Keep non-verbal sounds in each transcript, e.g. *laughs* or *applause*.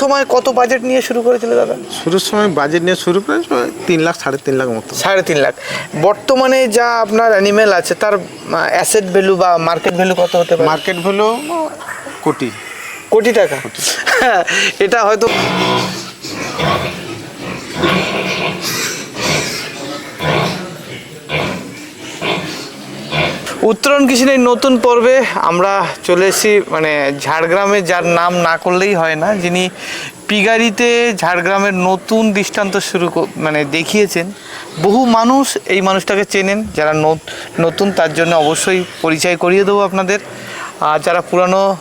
সময় কত বাজেট নিয়ে শুরু করেছিল দাদা? শুরুর সময় বাজেট নিয়ে শুরু করে তিন লাখ সাড়ে তিন লাখ মতো। সাড়ে তিন লাখ। বর্তমানে যা আপনার অ্যানিমেল আছে তার অ্যাসেট ভ্যালু বা মার্কেট ভ্যালু কত হতে পারে? মার্কেট ভ্যালু কোটি। কোটি টাকা। হ্যাঁ, এটা হয়তো উত্তরণ কৃষির এই নতুন পর্বে আমরা চলে এসেছি মানে ঝাড়গ্রামে, যার নাম না করলেই হয় না। যিনি পিগারিতে ঝাড়গ্রামের নতুন দৃষ্টান্ত শুরু মানে দেখিয়েছেন। বহু মানুষ এই মানুষটাকে চেনেন, যারা নত- নতুন, তার জন্য অবশ্যই পরিচয় করিয়ে দেবো আপনাদের। আর যারা পুরানো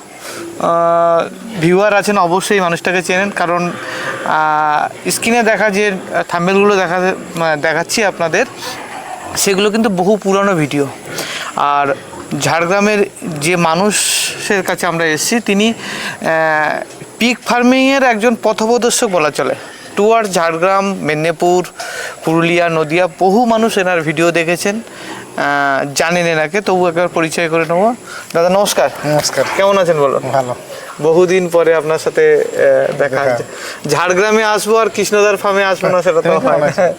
ভিউয়ার আছেন, অবশ্যই মানুষটাকে চেনেন। কারণ স্ক্রিনে দেখা যে থাম্বেলগুলো দেখা দেখাচ্ছি আপনাদের। সেগুলো কিন্তু বহু পুরনো ভিডিও আর ঝাড়গ্রামের যে মানুষের কাছে আমরা এসেছি তিনি পিক ফার্মিংয়ের একজন পথপ্রদর্শক বলা চলে। টুয়ার্ড ঝাড়গ্রাম মেদিনীপুর পুরুলিয়া নদিয়া বহু মানুষ এনার ভিডিও দেখেছেন। জানেন এনাকে তবু একবার পরিচয় করে নেব। দাদা নমস্কার। নমস্কার। কেমন আছেন বলো ভালো। বহুদিন পরে আপনার সাথে দেখা। হচ্ছে। ঝাড়গ্রামে আসব আর কৃষ্ণদার ফার্মে আসব না সেটা তো হয়।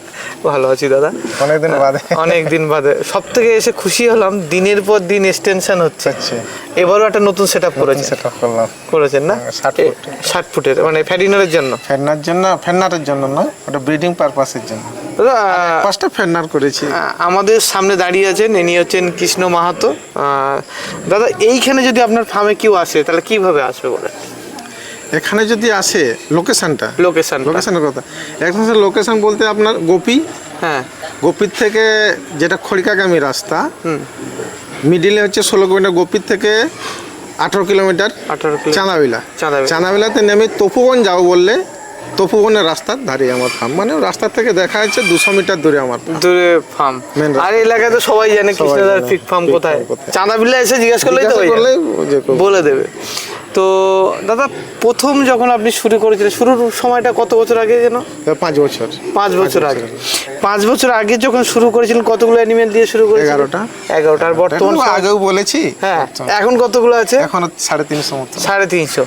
ভালো আছি দাদা। অনেকদিন বাদে। অনেক দিন বাদে। সব থেকে এসে খুশি হলাম দিনের পর দিন এক্সটেনশন হচ্ছে। এবারও একটা নতুন সেট আপ করেছেন। সেট আপ করলাম। করেছেন না? হ্যাঁ, 60 ফুট। ষাট ফুটের মানে ফ্যাডিনারের জন্য? ফেরনার জন্য ফেরনারের জন্য নয় ওটা ব্রিডিং পারপাসের জন্য। পাঁচটা ফেরনার করেছি। আমাদের সামনে দাঁড়িয়ে আছেন ইনি হচ্ছেন কৃষ্ণ মাহাতো। আহ, দাদা এইখানে যদি আপনার ফার্মে কেউ আসে তাহলে কীভাবে আসবে বলে এখানে যদি আসে লোকেশনটা লোকেশন লোকেশনের কথা। এখন লোকেশন বলতে আপনার গোপী হ্যাঁ। গোপীর থেকে যেটা খড়িকাগামী রাস্তা মিডিলে হচ্ছে ষোলো কিলোমিটার গোপীর থেকে আঠারো কিলোমিটার চাঁদাবিলা। চাঁদাবিলা। চাঁদাবিলাতে নেমে তপুবন যাও বললে তপুবনের রাস্তার ধারে আমার ফার্ম মানে রাস্তার থেকে দেখা যাচ্ছে দুশো মিটার দূরে আমার দূরে ফার্ম আর এলাকায় তো সবাই জানে কৃষ্ণদার। পিক ফার্ম কোথায়। farm কোথায়। চাঁদা বিল্লা এসে জিজ্ঞেস করলেই তো জিজ্ঞাসা করলে যাবে। বলে দেবে। তো দাদা প্রথম যখন আপনি শুরু করেছিলেন শুরুর সময়টা কত বছর আগে যেন? পাঁচ বছর। পাঁচ বছর আগে। পাঁচ বছর আগে যখন শুরু করেছিলেন কতগুলো অ্যানিমেল দিয়ে শুরু করেছিলেন? এগারোটা। এগারোটা আর বর্তমান আগেও বলেছি। হ্যাঁ এখন কতগুলো আছে? এখন সাড়ে তিনশো মতো। সাড়ে তিনশো।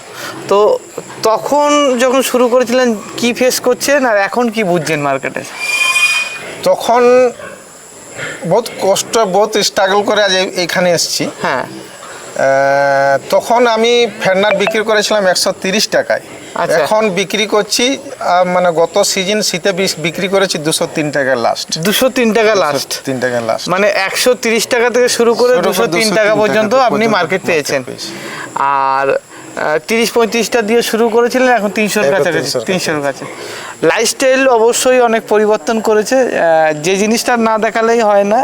তো তখন যখন শুরু করেছিলেন কি ফেস করছেন আর এখন কি বুঝছেন মার্কেটে তখন বহুত কষ্ট বহুত স্ট্রাগল করে আজ এখানে এসেছি। হ্যাঁ। তখন আমি ফেরনার বিক্রি করেছিলাম একশো তিরিশ টাকায়। আচ্ছা। এখন বিক্রি করছি মানে গত সিজন শীতে বিক্রি করেছি দুশো তিন টাকায় লাস্ট দুশো তিন টাকা লাস্ট তিন টাকা লাস্ট মানে একশো তিরিশ টাকা থেকে শুরু করে দুশো তিন টাকা টাকা পর্যন্ত আপনি মার্কেট পেয়েছেন। পেয়েছি। আর তিরিশ পঁয়ত্রিশটা দিয়ে শুরু করেছিলেন এখন তিনশোর কাছাকাছি 300 তিনশোর কাছে। লাইফস্টাইল অবশ্যই অনেক পরিবর্তন করেছে। যে জিনিসটা না দেখালেই হয় না।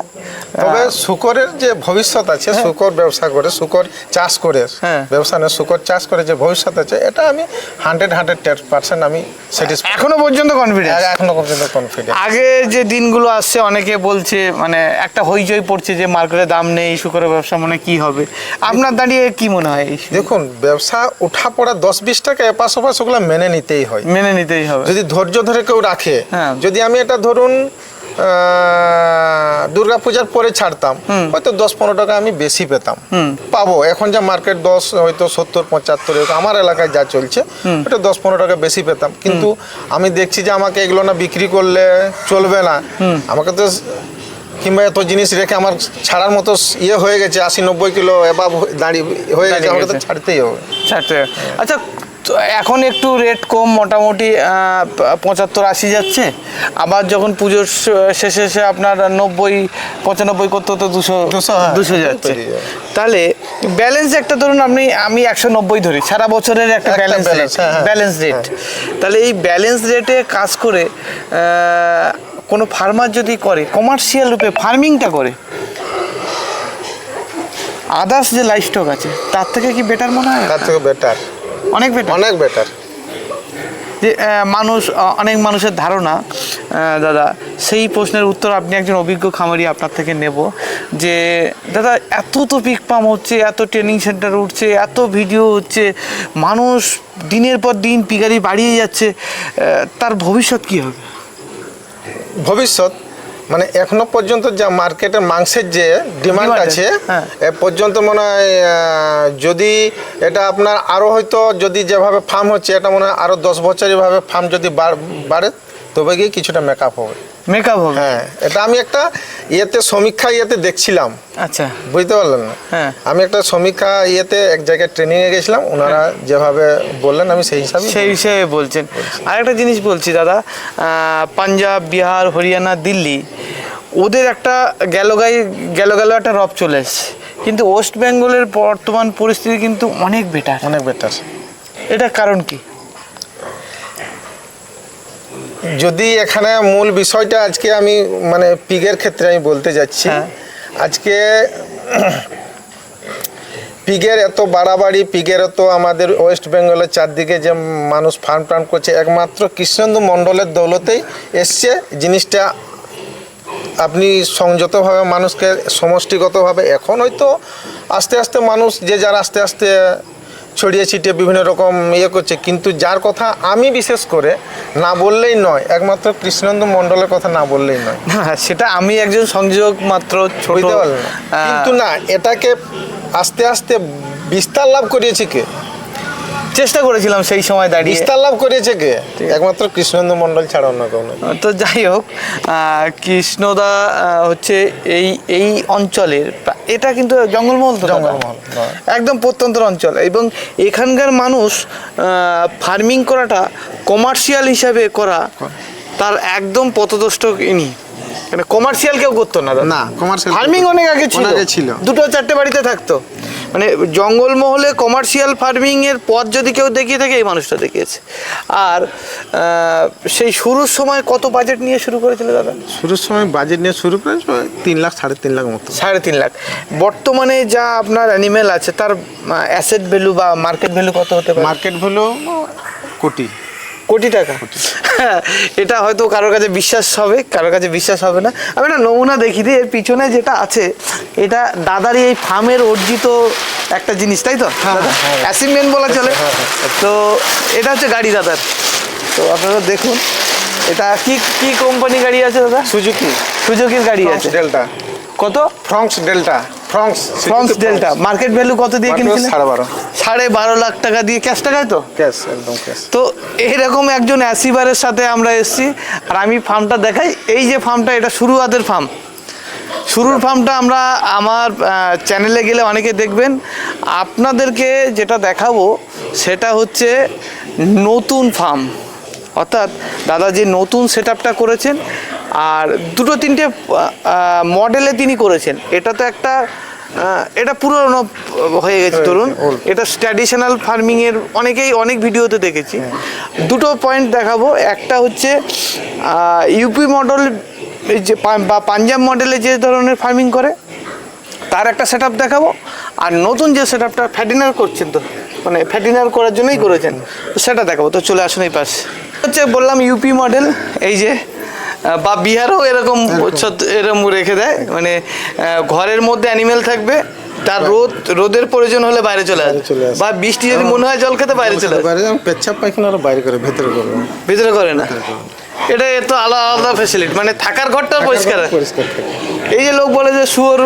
তবে শুকরের যে ভবিষ্যৎ আছে শুকর ব্যবসা করে শুকর চাষ করে হ্যাঁ। ব্যবসা না শুকর চাষ করে যে ভবিষ্যৎ আছে এটা আমি হান্ড্রেড হান্ড্রেড পার্সেন্ট আমি এখনও পর্যন্ত কনফিডেন্স এখনও পর্যন্ত কনফিডেন্ট আগে যে দিনগুলো আসছে অনেকে বলছে মানে একটা হইচই পড়ছে যে মার্কেটে দাম নেই শুকরের ব্যবসা মানে কি হবে? আপনার দাঁড়িয়ে কি মনে হয়? দেখুন ব্যবসা উঠা পড়া দশ বিশ টাকা এপাশ ওপাশ ওগুলো মেনে নিতেই হয়। মেনে নিতেই হবে। যদি ধৈর্য ধরে কেউ রাখে হ্যাঁ। যদি আমি এটা ধরুন দুর্গা পূজার পরে ছাড়তাম। হয়তো দশ পনেরো টাকা আমি বেশি পেতাম। পাবো। এখন যা মার্কেট দশ হয়তো সত্তর পঁচাত্তর আমার এলাকায় যা চলছে ওটা দশ পনেরো টাকা বেশি পেতাম। কিন্তু আমি দেখছি যে আমাকে এগুলো না বিক্রি করলে চলবে না। আমাকে তো কিংবা এত জিনিস রেখে আমার ছাড়ার মতো ইয়ে হয়ে গেছে আশি নব্বই কিলো এবার দাঁড়িয়ে হয়ে গেছে আমাকে তো ছাড়তেই হবে। ষাট টাকা আচ্ছা তো এখন একটু রেট কম মোটামুটি পঁচাত্তর আশি যাচ্ছে। আবার যখন পুজোর শেষে এসে আপনার নব্বই পঁচানব্বই করতে হতো দুশো 200, হ্যাঁ, দুশো যাচ্ছে। তাহলে ব্যালেন্স একটা ধরুন আপনি আমি একশো নব্বই ধরি সারা বছরের একটা ব্যালেন্স। ব্যালেন্স রেট তাহলে এই ব্যালেন্স রেটে কাজ করে কোনো ফার্মার যদি করে কমার্শিয়াল রূপে ফার্মিংটা করে আদার্স যে লাইফ স্টক আছে তার থেকে কি বেটার মনে হয়? তার থেকে বেটার অনেক বেটার অনেক বেটার যে মানুষ অনেক মানুষের ধারণা দাদা সেই প্রশ্নের উত্তর আপনি একজন অভিজ্ঞ খামারি আপনার থেকে নেব যে দাদা এত তো পিক পাম হচ্ছে এত ট্রেনিং সেন্টার উঠছে এত ভিডিও হচ্ছে মানুষ দিনের পর দিন পিকারি বাড়িয়ে যাচ্ছে তার ভবিষ্যৎ কী হবে? ভবিষ্যৎ? মানে এখনও পর্যন্ত যা মার্কেটে মাংসের যে ডিমান্ড আছে হ্যাঁ। এ পর্যন্ত মনে হয় যদি এটা আপনার আরও হয়তো যদি যেভাবে ফার্ম হচ্ছে এটা মনে হয় আরও দশ বছর এভাবে ফার্ম যদি বাড়- বাড়ে তবে গিয়ে কিছুটা মেকআপ হবে মেকআপ হবে। হ্যাঁ এটা আমি একটা ইয়েতে সমীক্ষা ইয়েতে দেখছিলাম। আচ্ছা। বুঝতে পারলেন না? হ্যাঁ। আমি একটা সমীক্ষা ইয়েতে এক জায়গায় ট্রেনিং এ গেছিলাম ওনারা যেভাবে বললেন আমি সেই হিসাবে সেই হিসেবে বলছেন। আরেকটা জিনিস বলছি দাদা পাঞ্জাব বিহার হরিয়ানা দিল্লি ওদের একটা গেল গাই গেল গেল একটা রব চলে এসছে। কিন্তু ওয়েস্ট বেঙ্গলের বর্তমান পরিস্থিতি কিন্তু অনেক বেটার অনেক বেটার এটা কারণ কি? যদি এখানে মূল বিষয়টা আজকে আমি মানে পিগের ক্ষেত্রে আমি বলতে যাচ্ছি হ্যাঁ। আজকে পিগের এত বাড়াবাড়ি পিগের এত আমাদের ওয়েস্ট বেঙ্গলের চারদিকে যে মানুষ ফার্ম টার্ম করছে একমাত্র কৃষ্ণেন্দু মণ্ডলের দৌলতেই এসছে জিনিসটা আপনি সংযতভাবে মানুষকে সমষ্টিগতভাবে এখন হয়তো আস্তে আস্তে মানুষ যে যার আস্তে আস্তে ছড়িয়ে ছিটিয়ে বিভিন্ন রকম ইয়ে করছে। কিন্তু যার কথা আমি বিশেষ করে না বললেই নয় একমাত্র কৃষ্ণেন্দু মণ্ডলের কথা না বললেই নয়। না সেটা আমি একজন সংযোগ মাত্র ছড়িয়ে কিন্তু না এটাকে আস্তে আস্তে বিস্তার লাভ করিয়েছে কে? চেষ্টা করেছিলাম সেই সময় দাঁড়িয়ে। বিস্তার লাভ করেছে কে? একমাত্র কৃষ্ণেন্দু মন্ডল ছাড়া অন্য কেউ নয় তো যাই হোক কৃষ্ণদা হচ্ছে এই এই অঞ্চলের এটা কিন্তু জঙ্গলমহল তো জঙ্গলমহল। একদম প্রত্যন্ত অঞ্চল। এবং এখানকার মানুষ ফার্মিং করাটা কমার্শিয়াল হিসাবে করা তার একদম পথদষ্ট ইনি। মানে কমার্শিয়াল কেউ করতো না না, commercial ফার্মিং অনেক আগে ছিল। অনেক আগে ছিল। দুটো চারটে বাড়িতে থাকতো। মানে জঙ্গলমহলে কমার্শিয়াল ফার্মিং এর পথ যদি কেউ দেখিয়ে থাকে এই মানুষটা দেখিয়েছে। আর সেই শুরুর সময় কত বাজেট নিয়ে শুরু করেছিল দাদা? শুরুর সময় বাজেট নিয়ে শুরু করে তিন লাখ সাড়ে তিন লাখ মতো। সাড়ে তিন লাখ। বর্তমানে যা আপনার অ্যানিমেল আছে তার অ্যাসেট ভ্যালু বা মার্কেট ভ্যালু কত হতে পারে? মার্কেট ভ্যালু কোটি। কোটি টাকা। হ্যাঁ, *laughs* এটা হয়তো কারোর কাছে বিশ্বাস হবে কারোর কাছে বিশ্বাস হবে না। আমি একটা নমুনা দেখি দিই এর পিছনে যেটা আছে এটা দাদারই এই ফার্মের অর্জিত একটা জিনিস তাই তো? হ্যাঁ, হ্যাঁ। অ্যাসিনমেন্ট বলা চলে। হ্যাঁ, হ্যাঁ, তো এটা হচ্ছে গাড়ি দাদার। তো আপনারা দেখুন এটা কি কি কোম্পানি গাড়ি আছে দাদা? সুজুকি। সুজুকির গাড়ি আছে। ডেল্টা কত? ফ্রংস ডেল্টা ফ্রংস ফ্রন্স ডেল্টা মার্কেট ভ্যালু কত দিয়ে কিনেছিলেন? সাড়ে বারো। সাড়ে বারো লাখ টাকা দিয়ে ক্যাশ টাকায় তো? ক্যাশ একদম ক্যাশ তো এরকম একজন অ্যাসিভারের সাথে আমরা এসেছি আর আমি ফার্মটা দেখাই। এই যে ফার্মটা এটা শুরুয়াতের ফার্ম শুরুর ফার্মটা আমরা আমার চ্যানেলে গেলে অনেকে দেখবেন। আপনাদেরকে যেটা দেখাবো সেটা হচ্ছে নতুন ফার্ম অর্থাৎ দাদা যে নতুন সেট করেছেন আর দুটো তিনটে মডেলে তিনি করেছেন। এটা তো একটা এটা পুরনো হয়ে গেছে ধরুন। এটা ট্র্যাডিশনাল ফার্মিং এর অনেকেই অনেক ভিডিওতে দেখেছি। দুটো পয়েন্ট দেখাবো। একটা হচ্ছে ইউপি মডেল এই যে বা পাঞ্জাব মডেলে যে ধরনের ফার্মিং করে তার একটা সেট দেখাবো। আর নতুন যে সেট আপটা ফ্যাটিনার করছেন তো মানে ফ্যাটিনার করার জন্যই করেছেন তো সেটা দেখাবো। তো চলে আসুন এই পাশে। হচ্ছে বললাম ইউপি মডেল এই যে বা বিহারও এরকম এরকম। রেখে দেয়। মানে ঘরের মধ্যে অ্যানিমেল থাকবে তার রোদ রোদের প্রয়োজন হলে বাইরে চলে আসবে আসে। বা বৃষ্টি যদি মনে হয় জল খেতে বাইরে চলে বাইরে পেচ্ছাপ পায়খানা আরও বাইরে করে ভেতরে করব ভিতরে করে না। এটা তো আলাদা আলাদা ফেসিলিটি মানে থাকার ঘরটা পরিষ্কার পরিষ্কার এই যে লোক বলে যে শুয়োর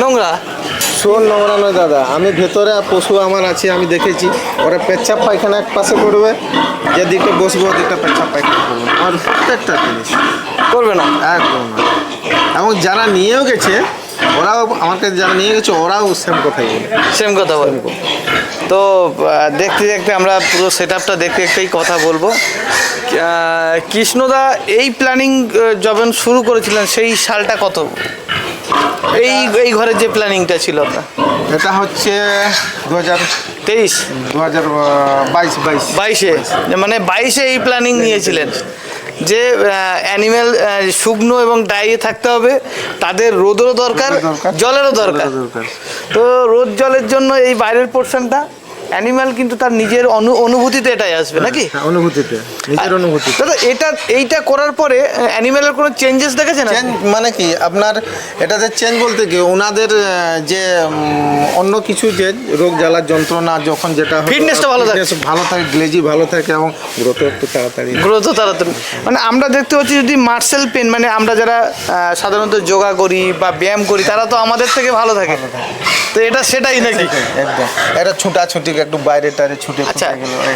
নোংরা শোন নোংরা নয় দাদা আমি ভেতরে পশু আমার আছে আমি দেখেছি। ওরা পেচ্ছাপ পায়খানা এক পাশে করবে যেদিকে বসবো ওদিকটা পেচ্ছাপ পায়খানা করবে। আর প্রত্যেকটা জিনিস। করবে না। একদম না। এবং যারা নিয়েও গেছে ওরাও আমার কাছে যারা নিয়ে গেছে ওরাও সেম কথাই বলে। সেম কথা বলব তো দেখতে দেখতে আমরা পুরো সেট আপটা দেখতে দেখতেই কথা বলব। কৃষ্ণদা এই প্ল্যানিং যখন শুরু করেছিলেন সেই সালটা কত? এই এই ঘরের যে প্ল্যানিংটা ছিল আপনার? এটা হচ্ছে দু হাজার তেইশ? দু হাজার বাইশ বাইশ। বাইশে? মানে বাইশে এই প্ল্যানিং নিয়েছিলেন? যে অ্যানিমেল শুকনো এবং ডাইয়ে থাকতে হবে তাদের রোদেরও দরকার জলেরও দরকার। জলেরও দরকার। তো রোদ জলের জন্য এই বাইরের পোর্শনটা অ্যানিম্যাল কিন্তু তার নিজের অনু অনুভূতিতে এটাই আসবে নাকি? হ্যাঁ, অনুভূতিতে নিজের অনুভূতি। দাদা এটা এইটা করার পরে অ্যানিম্যালের কোনো চেঞ্জেস দেখেছেন চেঞ্জ মানে কি? আপনার এটাতে চেঞ্জ বলতে কি ওনাদের যে অন্য কিছু যে রোগ জ্বালার যন্ত্রণা যখন যেটা ফিটনেসটা ভালো থাকে। ভালো থাকে গ্লেজি ভালো থাকে এবং গ্রোথ একটু তাড়াতাড়ি গ্রোথ তাড়াতাড়ি। মানে আমরা দেখতে পাচ্ছি যদি মার্সেল পেন মানে আমরা যারা সাধারণত যোগা করি বা ব্যায়াম করি তারা তো আমাদের থেকে। ভালো থাকে। তো এটা সেটাই নাকি? একদম। এটা ছুটাছুটি একটু বাইরে টাইরে ছুটে আচ্ছা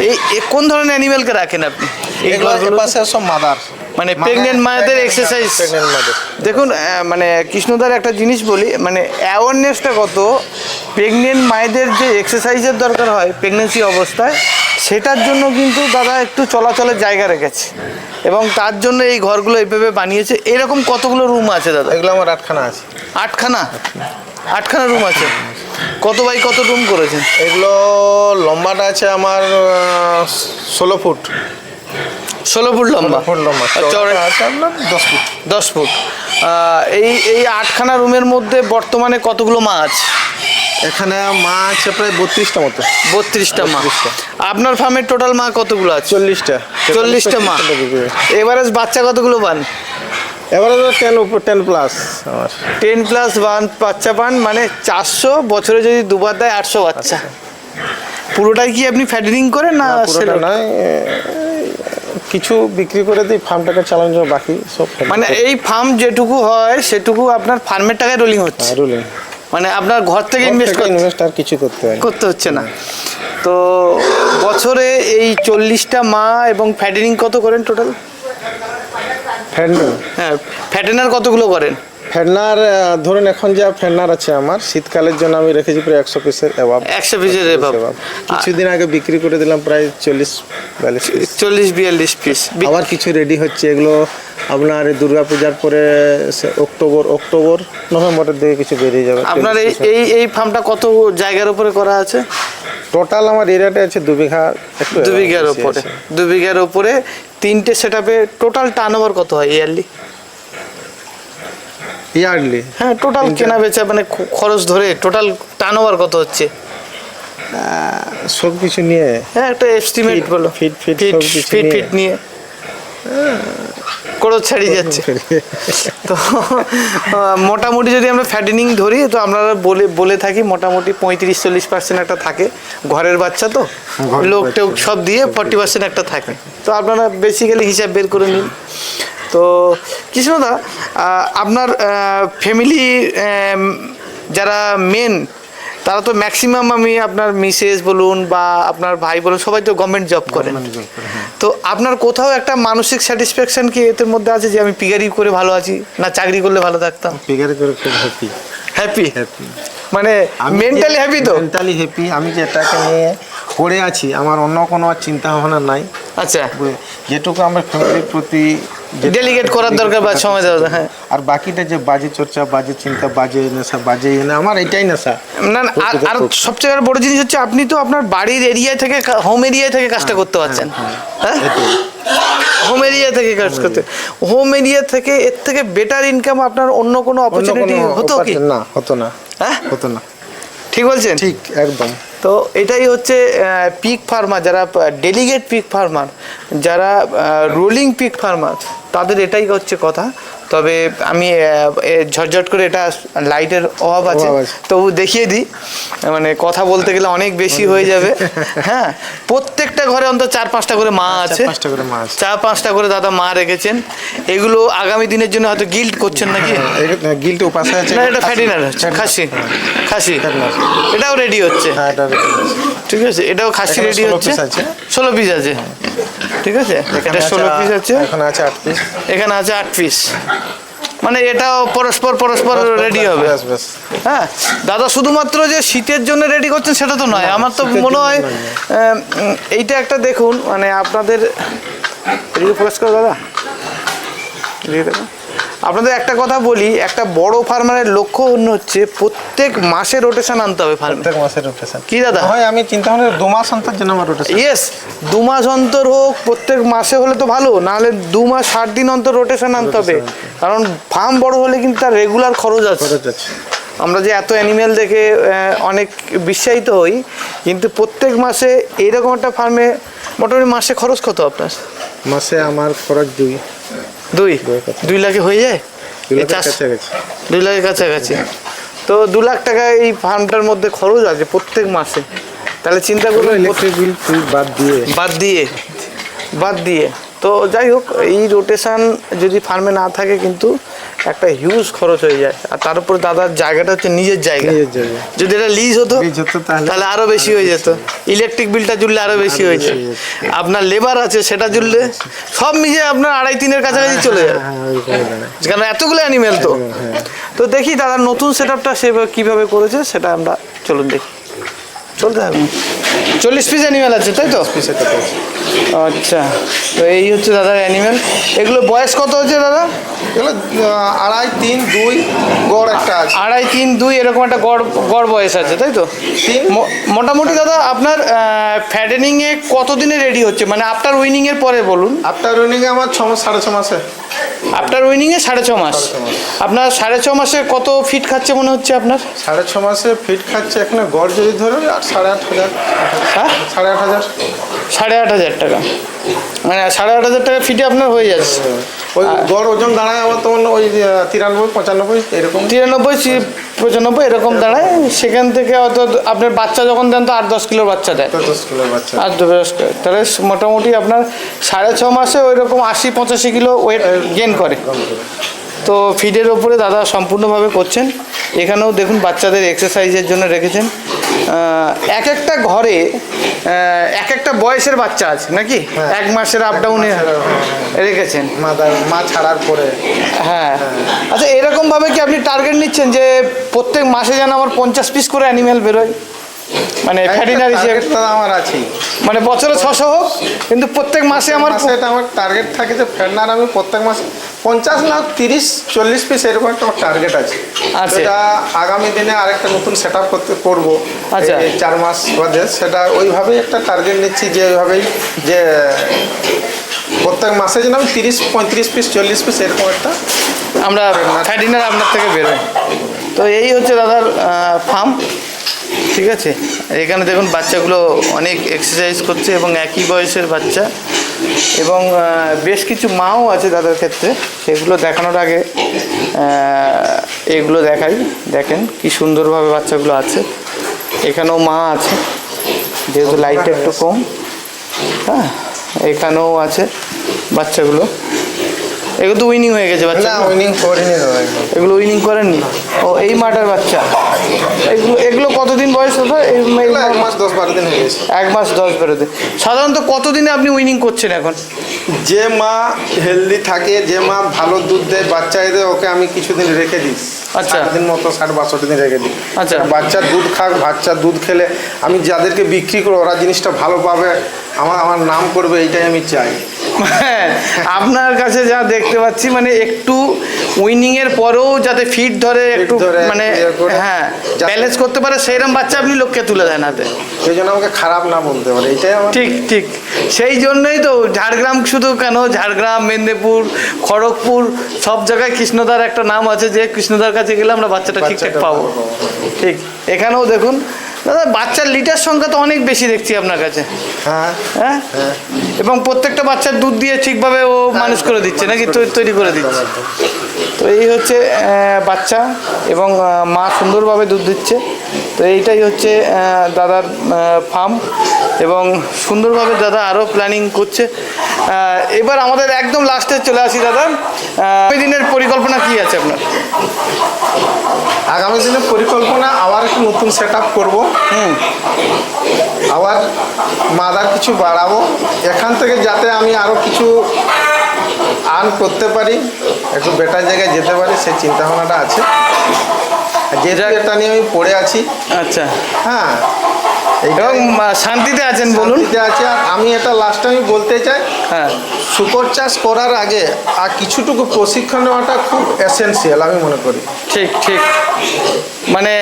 এই কোন ধরনের অ্যানিমেলকে রাখেন আপনি? এগুলো? এপাশে সব মাদার মানে pregnant মায়েদের? প্রেগনেন্ট মাদের দেখুন মানে কৃষ্ণদার একটা জিনিস বলি মানে অ্যাওয়ারনেসটা কত? প্রেগনেন্ট মায়েদের যে এক্সারসাইজের দরকার হয় প্রেগনেন্সি অবস্থায় সেটার জন্য কিন্তু দাদা একটু চলাচলের জায়গা রেখেছে। এবং তার জন্য এই ঘরগুলো এইভাবে বানিয়েছে। এরকম কতগুলো রুম আছে দাদা? এগুলো আমার আটখানা আছে। আটখানা? আটখানা রুম আছে। কত বাই কত রুম করেছেন? এগুলো লম্বাটা আছে আমার ষোলো ফুট। ষোলো ফুট লম্বা? ফুট লম্বা। চওড়া চওড়া আছে আপনার দশ ফুট। দশ ফুট। এই এই আটখানা রুমের মধ্যে বর্তমানে কতগুলো মাছ এখানে মা আছে প্রায় বত্রিশটা মতো। বত্রিশটা মা। আপনার ফার্মের টোটাল মা কতগুলো আছে? চল্লিশটা। চল্লিশটা মা। এভারেজ বাচ্চা কতগুলো পান এবারে তো টেন উপর টেন প্লাস আমার। টেন প্লাস ওয়ান বাচ্চা পান মানে চারশো বছরে যদি দুবার দেয় আটশো বাচ্চা। পুরোটাই কি আপনি ফ্যাটেনিং করেন না পুরোটা নয় কিছু বিক্রি করে দিই ফার্মটাকে চালানোর জন্য বাকি সব মানে এই ফার্ম যেটুকু হয় সেটুকু আপনার ফার্মের টাকায় রোলিং হচ্ছে। রুলিং মানে আপনার ঘর থেকে ইনভেস্ট করতে ইনভেস্ট আর কিছু করতে হয় করতে হচ্ছে না। তো বছরে এই চল্লিশটা মা এবং ফ্যাটেনিং কত করেন টোটাল হ্যাঁ ফ্যাটেনার কতগুলো করেন? ফেরনার ধরুন এখন যা ফেরনার আছে আমার শীতকালের জন্য আমি রেখেছি প্রায় একশো পিসের এভাব একশো পিসের এভাব কিছুদিন আগে বিক্রি করে দিলাম প্রায় চল্লিশ বিয়াল্লিশ চল্লিশ বিয়াল্লিশ পিস আবার কিছু রেডি হচ্ছে এগুলো আপনার দুর্গা পূজার পরে অক্টোবর অক্টোবর নভেম্বরের দিকে কিছু বেরিয়ে যাবে। আপনার এই এই এই ফার্মটা কত জায়গার উপরে করা আছে? টোটাল আমার এরিয়াটা আছে দু বিঘা দু বিঘার উপরে। দু বিঘার উপরে তিনটে সেট আপে টোটাল টার্ন ওভার কত হয় ইয়ারলি ইয়ারলি হ্যাঁ টোটাল কেনা বেচা মানে খরচ ধরে টোটাল টার্ন ওভার কত হচ্ছে? সব কিছু নিয়ে? হ্যাঁ একটা এস্টিমেট বলো। ফিট কিছু ফিট ফিট নিয়ে। খরচ ছাড়িয়ে যাচ্ছে। *laughs* তো মোটামুটি যদি আমরা ফ্যাটেনিং ধরি তো আমরা বলে বলে থাকি মোটামুটি পঁয়ত্রিশ চল্লিশ পার্সেন্ট একটা থাকে। ঘরের বাচ্চা তো। ঘরের লোক। টেক সব দিয়ে ফর্টি পার্সেন্ট একটা থাকে। তো আপনারা বেসিক্যালি হিসাব বের করে নিন। তো কৃষ্ণদা আপনার ফ্যামিলি যারা মেন তারা তো ম্যাক্সিমাম আমি আপনার মিসেস বলুন বা আপনার ভাই বলুন সবাই তো গভর্নমেন্ট জব করেন তো আপনার কোথাও একটা মানসিক স্যাটিসফ্যাকশন কি এদের মধ্যে আছে যে আমি পিগারি করে ভালো আছি না চাকরি করলে ভালো থাকতাম? পিগারি করে খুব হ্যাপি হ্যাপি হ্যাপি মানে মেন্টালি হ্যাপি তো? মেন্টালি হ্যাপি আমি যেটাকে নিয়ে পড়ে আছি আমার অন্য কোনো চিন্তা ভাবনা নাই। আচ্ছা। যেটুকু আমার ফ্যামিলির প্রতি ডেলিগেট করার দরকার বা সময় দেওয়া হ্যাঁ। আর বাকিটা যে বাজে চর্চা বাজে চিন্তা বাজে নেশা বাজে এনে আমার এটাই নেশা। না না, আর সবচেয়ে বড় জিনিস হচ্ছে আপনি তো আপনার বাড়ির এরিয়া থেকে হোম এরিয়া থেকে কাজটা করতে পারছেন। হ্যাঁ হোম এরিয়া থেকে কাজ করতে। হোম এরিয়া থেকে এর থেকে বেটার ইনকাম আপনার অন্য কোনো অপরচুনিটি হতো কি? না হতো না। হ্যাঁ? হতো না। ঠিক বলছেন? ঠিক একদম। তো এটাই হচ্ছে পিক ফার্মার যারা ডেলিগেট পিক ফার্মার যারা রোলিং পিক ফার্মার তাদের এটাই হচ্ছে কথা। তবে আমি ঝটঝট করে এটা লাইটের অভাব আছে তবু দেখিয়ে দিই। মানে কথা বলতে গেলে অনেক বেশি হয়ে যাবে। *laughs* হ্যাঁ প্রত্যেকটা ঘরে অন্তত চার পাঁচটা করে মা আছে। চার পাঁচটা করে দাদা মা রেখেছেন। এগুলো আগামী দিনের জন্য হয়তো গিল্ড করছেন নাকি? গিলটা উপাসে আছে। না এটা ফ্যাটিনার হচ্ছে খাসি। খাসি। এটাও রেডি হচ্ছে। হ্যাঁ ঠিক আছে এটাও খাসি রেডি হচ্ছে। ষোলো পিস আছে। ঠিক আছে? এটা ষোলো পিস আছে। এখানে আছে আট পিস এখানে আছে আট পিস মানে এটাও পরস্পর পরস্পর রেডি হবে। হ্যাঁ? দাদা শুধুমাত্র যে শীতের জন্য রেডি করছেন সেটা তো নয়। আমার তো মনে হয় এইটা একটা দেখুন মানে আপনাদের দাদা। এদিকে দেখো। আপনাদের একটা কথা বলি একটা বড় ফার্মারের লক্ষ্য অন্য হচ্ছে প্রত্যেক মাসে রোটেশন আনতে হবে ফার্মে প্রত্যেক মাসের রোটেশন কি দাদা? হয় আমি চিন্তা ভাবনা দু মাস অন্তর জন্য আমার রোটেশন ইয়েস দু মাস অন্তর হোক প্রত্যেক মাসে হলে তো ভালো নাহলে দু মাস ষাট দিন অন্তর রোটেশন আনতে হবে। কারণ ফার্ম বড় হলে কিন্তু তার রেগুলার খরচ আছে। খরচ আছে। আমরা যে এত অ্যানিমেল দেখে অনেক বিশ্বায়িত হই কিন্তু প্রত্যেক মাসে এইরকম একটা ফার্মে মোটামুটি মাসে খরচ কত আপনার? মাসে আমার খরচ দুই। দুই? দুই লাখে হয়ে যায়? দুই লাখের কাছাকাছি। কাছাকাছি। তো দু লাখ টাকা এই ফার্মটার মধ্যে খরচ আছে প্রত্যেক মাসে। তাহলে চিন্তা করুন ইলেকট্রিক বিল বাদ দিয়ে। বাদ দিয়ে। বাদ দিয়ে। তো যাই হোক এই রোটেশন যদি ফার্মে না থাকে কিন্তু একটা হিউজ খরচ হয়ে যায়। আর তার উপরে দাদার জায়গাটা হচ্ছে নিজের জায়গা। যদি এটা লিজ হতো তাহলে- আরও বেশি হয়ে যেত। ইলেকট্রিক বিলটা জুড়লে আরও বেশি হয়ে যায় আপনার লেবার আছে সেটা জুড়লে সব মিশে আপনার আড়াই তিনের কাছাকাছি চলে যায়। হ্যাঁ ওইরকমই দাঁড়ায়। কারণ এতগুলো অ্যানিমেল তো। হ্যাঁ। তো দেখি দাদার নতুন সেট আপটা সে কীভাবে করেছে সেটা আমরা চলুন দেখি। চলতে হবে। চল্লিশ পিস অ্যানিমেল আছে তাই তো? আচ্ছা তো এই হচ্ছে দাদার অ্যানিমেল এগুলো বয়স কত হচ্ছে দাদা? এগুলো আড়াই তিন দুই গড় একটা আছে। আড়াই তিন দুই এরকম একটা গড় গড় বয়স আছে তাই তো? মোটামুটি দাদা আপনার ফ্যাটেনিংয়ে কতদিনে রেডি হচ্ছে? মানে আফটার উইনিংয়ের পরে বলুন। আফটার রুনিং আমার ছ মাস সাড়ে ছ মাসে। আফটার উইনিংয়ে সাড়ে ছ মাস। আপনার সাড়ে ছ মাসে কত ফিট খাচ্ছে মনে হচ্ছে আপনার? সাড়ে ছ মাসে ফিট খাচ্ছে এখানে গড় যদি ধরে আর সাড়ে আট হাজার। হ্যাঁ? সাড়ে আট হাজার। সাড়ে আট হাজার টাকা। মানে সাড়ে আট হাজার টাকা ফিটে আপনার হয়ে যাচ্ছে। ওই গড় ওজন দাঁড়ায় আবার তখন ওই তিরানব্বই পঁচানব্বই এরকম? তিরানব্বই পঁচানব্বই এরকম দাঁড়ায়। সেখান থেকে হয়তো আপনার বাচ্চা যখন দেন তো আট দশ কিলোর বাচ্চা দেয়। দশ কিলোর বাচ্চা। আট দশ তাহলে মোটামুটি আপনার সাড়ে ছ মাসে ওই রকম আশি পঁচাশি কিলো ওয়েট গেন করে। তো ফিডের ওপরে দাদা সম্পূর্ণভাবে করছেন। এখানেও দেখুন বাচ্চাদের এক্সারসাইজের জন্য রেখেছেন। এক একটা ঘরে এক একটা বয়সের বাচ্চা আছে নাকি? হ্যাঁ। এক মাসের আপ ডাউনে রেখেছেন। মা ছাড়ার পরে। হ্যাঁ। আচ্ছা এরকমভাবে কি আপনি টার্গেট নিচ্ছেন যে প্রত্যেক মাসে যেন আমার পঞ্চাশ পিস করে অ্যানিমেল বেরোয়? মানে ফ্যাটিনারি হিসেবে আমার আছেই। মানে বছরে ছশো হোক কিন্তু প্রত্যেক মাসে আমার এটা আমার টার্গেট থাকে যে ফেরনার আমি প্রত্যেক মাসে পঞ্চাশ না তিরিশ চল্লিশ পিস এরকম একটা আমার টার্গেট আছে। আচ্ছা। সেটা আগামী দিনে আরেকটা নতুন সেট আপ করতে করব। আচ্ছা। এই চার মাস বাদে সেটা ওইভাবেই একটা টার্গেট নিচ্ছি যে ওইভাবেই যে প্রত্যেক মাসে যেন আমি তিরিশ পঁয়ত্রিশ পিস চল্লিশ পিস এরকম একটা আমরা ফ্যাটিনার আপনার থেকে বেরোয় তো এই হচ্ছে দাদার ফার্ম ঠিক আছে? এখানে দেখুন বাচ্চাগুলো অনেক এক্সারসাইজ করছে এবং একই বয়সের বাচ্চা। এবং বেশ কিছু মাও আছে দাদার ক্ষেত্রে। সেগুলো দেখানোর আগে এগুলো দেখাই। দেখেন কি সুন্দরভাবে বাচ্চাগুলো আছে। এখানেও মা আছে যেহেতু লাইটটা একটু কম। হ্যাঁ এখানেও আছে বাচ্চাগুলো। এগুলো তো উইনিং হয়ে গেছে বাচ্চা। না উইনিং করিনি এগুলো উইনিং করেননি? ও এই মাটার বাচ্চা। এগুলো এগুলো কতদিন বয়স এই এক মাস দশ বারো দিন হয়ে গেছে। এক মাস দশ বেরোতে সাধারণত কতদিনে আপনি উইনিং করছেন এখন? যে মা হেলদি থাকে যে মা ভালো দুধ দেয় বাচ্চা দেয় ওকে আমি কিছুদিন রেখে দিই। আচ্ছা। দিন মতো ষাট বাষট্টি দিন রেখে দিই। আচ্ছা। বাচ্চা দুধ খাক বাচ্চা দুধ খেলে আমি যাদেরকে বিক্রি করব ওরা জিনিসটা ভালো পাবে আমার আমার নাম করবে এইটাই আমি চাই। আপনার কাছে যা দেখতে পাচ্ছি মানে একটু উইনিং এর পরেও যাতে ফিট ধরে একটু মানে ইয়ে হ্যাঁ ব্যালেন্স করতে পারে সেইরকম বাচ্চা আপনি লোককে তুলে দেন হাতে। সেই জন্য আমাকে খারাপ না বলতে পারে এটাই ঠিক ঠিক। সেই জন্যই তো ঝাড়গ্রাম শুধু কেন ঝাড়গ্রাম মেদিনীপুর খড়গপুর সব জায়গায় কৃষ্ণদার একটা নাম আছে যে কৃষ্ণদার কাছে গেলে আমরা বাচ্চাটা ঠিকঠাক পাবো। ঠিক এখানেও দেখুন দাদা বাচ্চার লিটার সংখ্যা তো অনেক বেশি দেখছি আপনার কাছে। হ্যাঁ। হ্যাঁ? হ্যাঁ। এবং প্রত্যেকটা বাচ্চার দুধ দিয়ে ঠিকভাবে ও মানুষ করে দিচ্ছে নাকি তৈরি করে দিচ্ছে? তো এই হচ্ছে বাচ্চা এবং মা সুন্দরভাবে দুধ দিচ্ছে। তো এইটাই হচ্ছে দাদার ফার্ম এবং সুন্দরভাবে দাদা আরও প্ল্যানিং করছে। এবার আমাদের একদম লাস্টে চলে আসি দাদা। ওই দিনের পরিকল্পনা কি আছে আপনার? আগামী দিনের পরিকল্পনা আবার একটু নতুন সেট আপ করব। হুম। আবার মাদার কিছু বাড়াবো। এখান থেকে যাতে আমি আরও কিছু আর্ন করতে পারি একটু বেটার জায়গায় যেতে পারি সেই চিন্তা ভাবনাটা আছে এটা নিয়ে আমি পড়ে আছি আচ্ছা। হ্যাঁ এবং শান্তিতে আছেন বলুন। আছে আর আমি এটা লাস্টে আমি বলতে চাই হ্যাঁ। শুকর চাষ করার আগে আর কিছুটুকু প্রশিক্ষণ নেওয়াটা খুব এসেন্সিয়াল আমি মনে করি। ঠিক ঠিক। মানে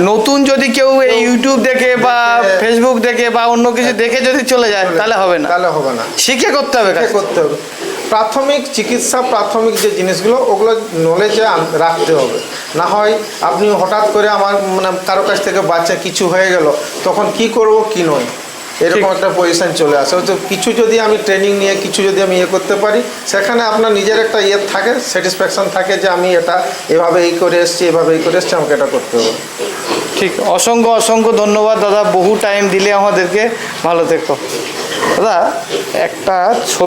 নতুন যদি কেউ এই ইউটিউব দেখে বা ফেসবুক দেখে বা অন্য কিছু দেখে যদি চলে যায় তাহলে হবে না। তাহলে হবে না। শিখে করতে হবে করতে হবে। প্রাথমিক চিকিৎসা প্রাথমিক যে জিনিসগুলো ওগুলো নলেজে রাখতে হবে। না হয় আপনি হঠাৎ করে আমার মানে কারও কাছ থেকে বাচ্চা কিছু হয়ে গেল তখন কি করব কি নয়? এরকম একটা পজিশন চলে আসে। হয়তো কিছু যদি আমি ট্রেনিং নিয়ে কিছু যদি আমি ইয়ে করতে পারি সেখানে আপনার নিজের একটা ইয়ে থাকে স্যাটিসফ্যাকশন থাকে যে আমি এটা এভাবে এই করে এসেছি এভাবে এই করে এসেছি আমাকে এটা করতে হবে। ঠিক। অসংখ্য অসংখ্য ধন্যবাদ দাদা। বহু টাইম দিলে আমাদেরকে। ভালো থেকো। দাদা একটা